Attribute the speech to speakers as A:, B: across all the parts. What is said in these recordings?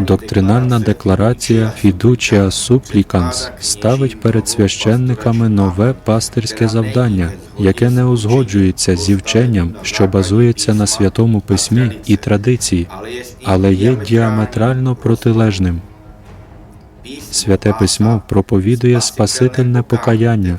A: Доктринальна декларація Fiducia Supplicans ставить перед священниками нове пастирське завдання, яке не узгоджується зі вченням, що базується на святому письмі і традиції, але є діаметрально протилежним. Святе письмо проповідує спасительне покаяння,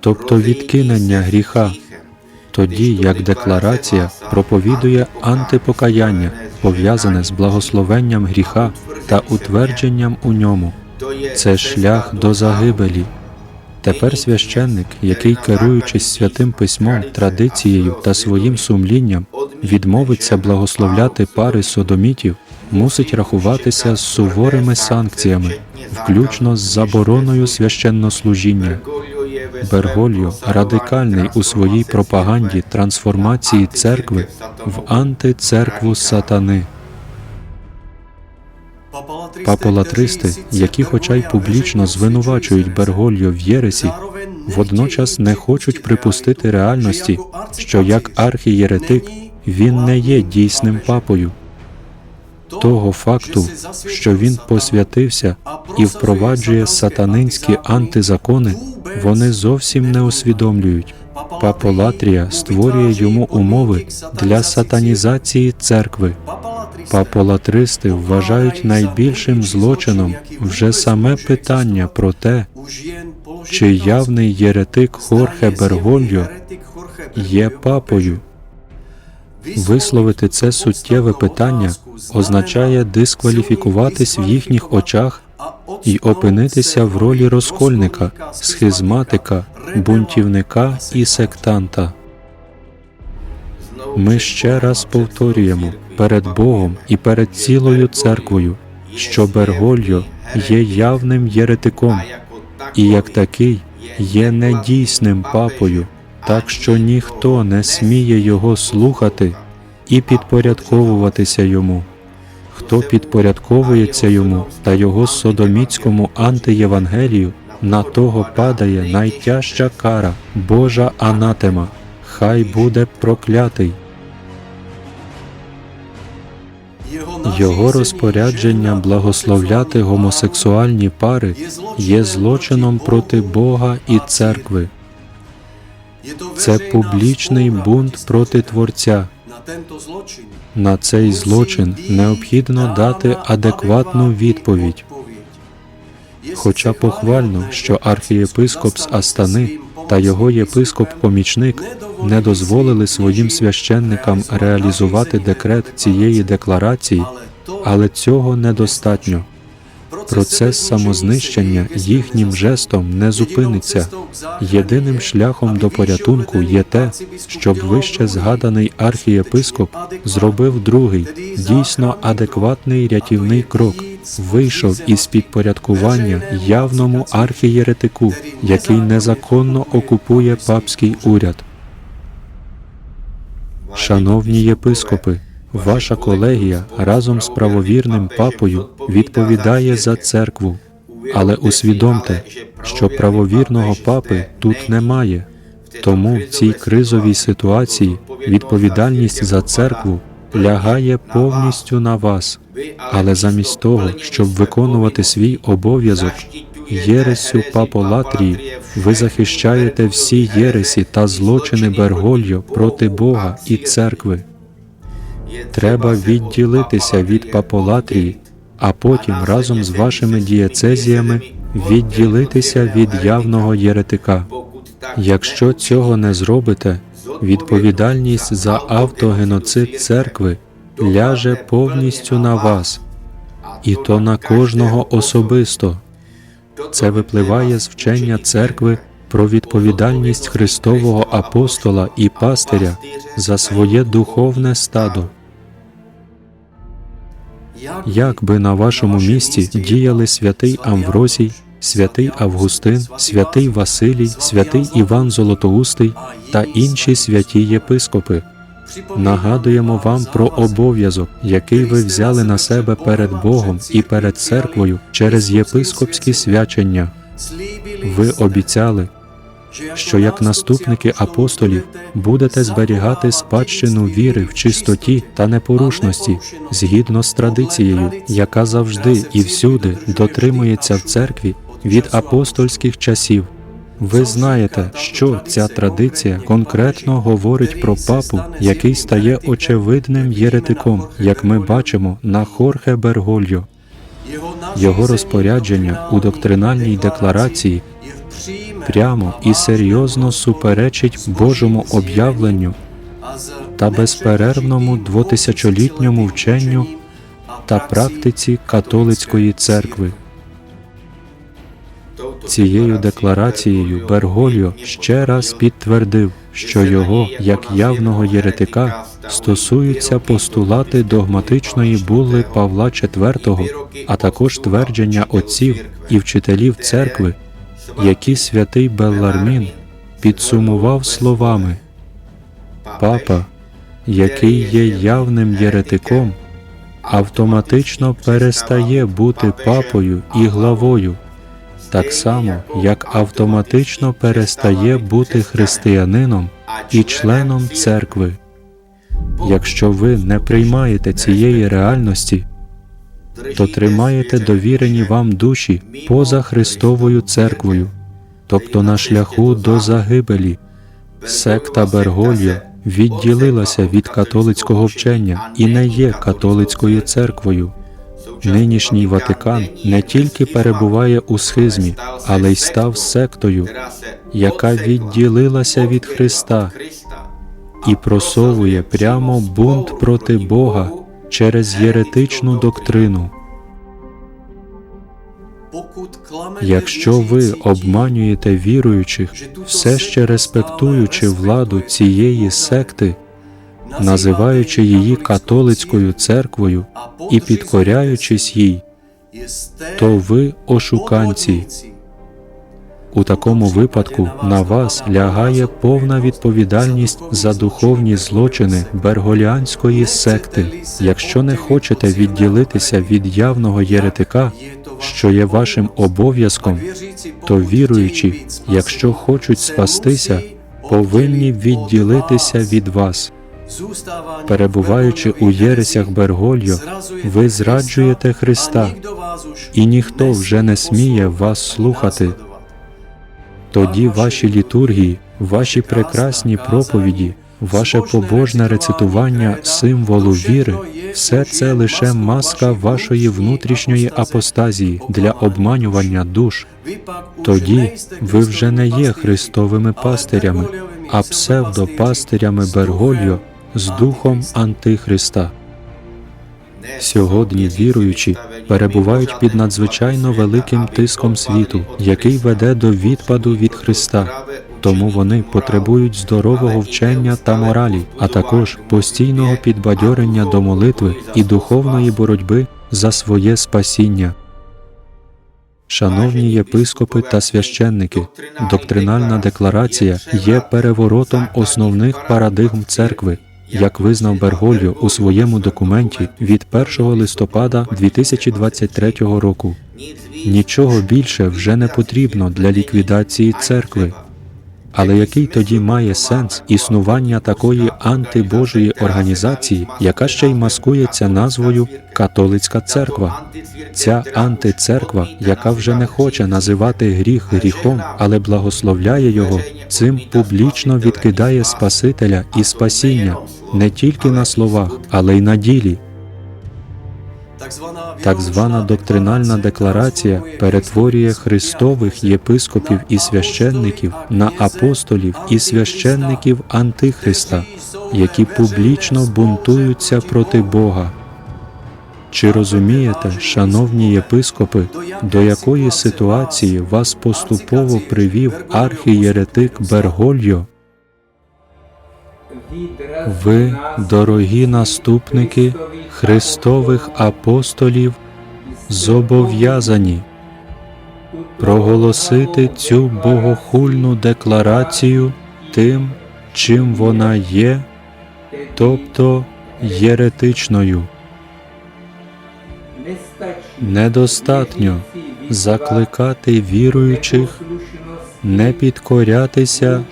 A: тобто відкинення гріха, тоді як декларація проповідує антипокаяння, пов'язане з благословенням гріха та утвердженням у ньому. Це шлях до загибелі. Тепер священник, який, керуючись святим письмом, традицією та своїм сумлінням, відмовиться благословляти пари содомітів, мусить рахуватися з суворими санкціями, включно з забороною священнослужіння. Бергольо радикальний у своїй пропаганді трансформації церкви в антицеркву сатани. Папалатристи, які, хоча й публічно звинувачують Бергольо в Єресі, водночас не хочуть припустити реальності, що як архієретик він не є дійсним папою. Того факту, що він посвятився і впроваджує сатанинські антизакони, вони зовсім не усвідомлюють. Паполатрія створює йому умови для сатанізації церкви. Паполатристи вважають найбільшим злочином вже саме питання про те, чи явний єретик Хорхе Бергольо є папою. Висловити це суттєве питання означає дискваліфікуватись в їхніх очах і опинитися в ролі розкольника, схизматика, бунтівника і сектанта. Ми ще раз повторюємо перед Богом і перед цілою церквою, що Бергольо є явним єретиком і як такий є недійсним папою, так що ніхто не сміє його слухати. і підпорядковуватися йому. Хто підпорядковується йому та його содоміцькому антиєвангелію, на того падає найтяжча кара, Божа анатема. Хай буде проклятий. Його розпорядження благословляти гомосексуальні пари є злочином проти Бога і церкви. Це публічний бунт проти Творця. На цей злочин необхідно дати адекватну відповідь. Хоча похвально, що архієпископ з Астани та його єпископ-помічник не дозволили своїм священникам реалізувати декрет цієї декларації, але цього недостатньо. Процес самознищення їхнім жестом не зупиниться. Єдиним шляхом до порятунку є те, щоб вище згаданий архієпископ зробив другий, дійсно адекватний рятівний крок, вийшов із підпорядкування явному архієретику, який незаконно окупує папський уряд. Шановні єпископи, ваша колегія разом з правовірним папою відповідає за церкву, але усвідомте, що правовірного папи тут немає. Тому в цій кризовій ситуації відповідальність за церкву лягає повністю на вас. Але замість того, щоб виконувати свій обов'язок, єресю паполатрії, ви захищаєте всі єресі та злочини Бергольо проти Бога і церкви. Треба відділитися від паполатрії, а потім разом з вашими дієцезіями відділитися від явного єретика. Якщо цього не зробите, відповідальність за автогеноцид церкви ляже повністю на вас, і то на кожного особисто. Це випливає з вчення церкви про відповідальність Христового апостола і пастиря за своє духовне стадо. Як би на вашому місці діяли святий Амвросій, святий Августин, святий Василій, святий Іван Золотоустий та інші святі єпископи? Нагадуємо вам про обов'язок, який ви взяли на себе перед Богом і перед церквою через єпископські свячення. Ви обіцяли, що як наступники апостолів будете зберігати спадщину віри в чистоті та непорушності згідно з традицією, яка завжди і всюди дотримується в церкві від апостольських часів. Ви знаєте, що ця традиція конкретно говорить про папу, який стає очевидним єретиком, як ми бачимо на Хорхе Бергольо. Його розпорядження у доктринальній декларації прямо і серйозно суперечить Божому об'явленню та безперервному двотисячолітньому вченню та практиці католицької церкви. Цією декларацією Бергольо ще раз підтвердив, що його, як явного єретика, стосуються постулати догматичної булли Павла IV, а також твердження отців і вчителів церкви, які святий Беллармін підсумував словами Папа, який є явним єретиком, автоматично перестає бути папою і главою, так само як автоматично перестає бути християнином і членом церкви. Якщо ви не приймаєте цієї реальності, то тримаєте довірені вам душі поза Христовою церквою, тобто на шляху до загибелі. Секта Бергольо відділилася від католицького вчення і не є католицькою церквою. Нинішній Ватикан не тільки перебуває у схизмі, але й став сектою, яка відділилася від Христа і просовує прямо бунт проти Бога через єретичну доктрину. Якщо ви обманюєте віруючих, все ще респектуючи владу цієї секти, називаючи її католицькою церквою і підкоряючись їй, то ви ошуканці. У такому випадку на вас лягає повна відповідальність за духовні злочини берголіанської секти. Якщо не хочете відділитися від явного єретика, що є вашим обов'язком, то віруючі, якщо хочуть спастися, повинні відділитися від вас. Перебуваючи у єресях Бергольо, ви зраджуєте Христа, і ніхто вже не сміє вас слухати. Тоді ваші літургії, ваші прекрасні проповіді, ваше побожне рецитування символу віри, все це лише маска вашої внутрішньої апостазії для обманювання душ. Тоді ви вже не є Христовими пастирями, а псевдопастирями Бергольо з духом Антихриста. Сьогодні віруючі перебувають під надзвичайно великим тиском світу, який веде до відпаду від Христа. Тому вони потребують здорового вчення та моралі, а також постійного підбадьорення до молитви і духовної боротьби за своє спасіння. Шановні єпископи та священники, доктринальна декларація є переворотом основних парадигм церкви, як визнав Бергольо у своєму документі від 1 листопада 2023 року. Нічого більше вже не потрібно для ліквідації церкви. Але який тоді має сенс існування такої антибожої організації, яка ще й маскується назвою Католицька церква? Ця антицерква, яка вже не хоче називати гріх гріхом, але благословляє його, цим публічно відкидає Спасителя і спасіння не тільки на словах, але й на ділі. Так звана доктринальна декларація перетворює христових єпископів і священників на апостолів і священників Антихриста, які публічно бунтуються проти Бога. Чи розумієте, шановні єпископи, до якої ситуації вас поступово привів архієретик Бергольо? Ви, дорогі наступники Христових апостолів, зобов'язані проголосити цю богохульну декларацію тим, чим вона є, тобто єретичною. Недостатньо закликати віруючих не підкорятися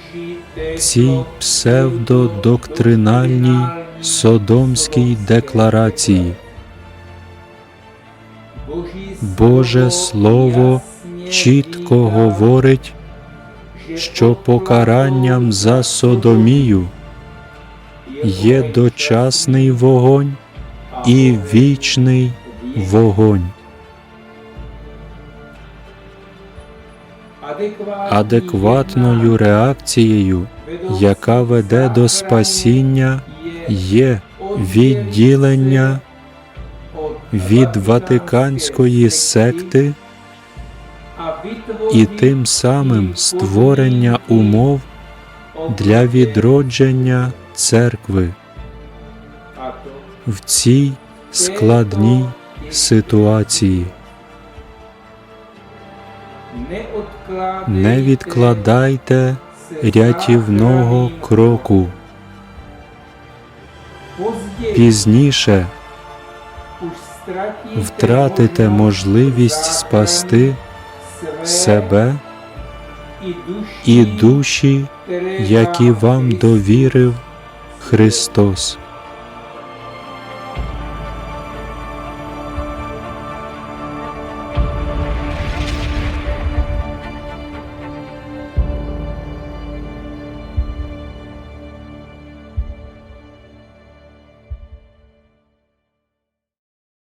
A: цій псевдодоктринальній содомській декларації. Боже Слово чітко говорить, що покаранням за содомію є дочасний вогонь і вічний вогонь. Адекватною реакцією, яка веде до спасіння, є відділення від Ватиканської секти і тим самим створення умов для відродження церкви в цій складній ситуації. Не відкладайте рятівного кроку. Пізніше втратите можливість спасти себе і душі, які вам довірив Христос.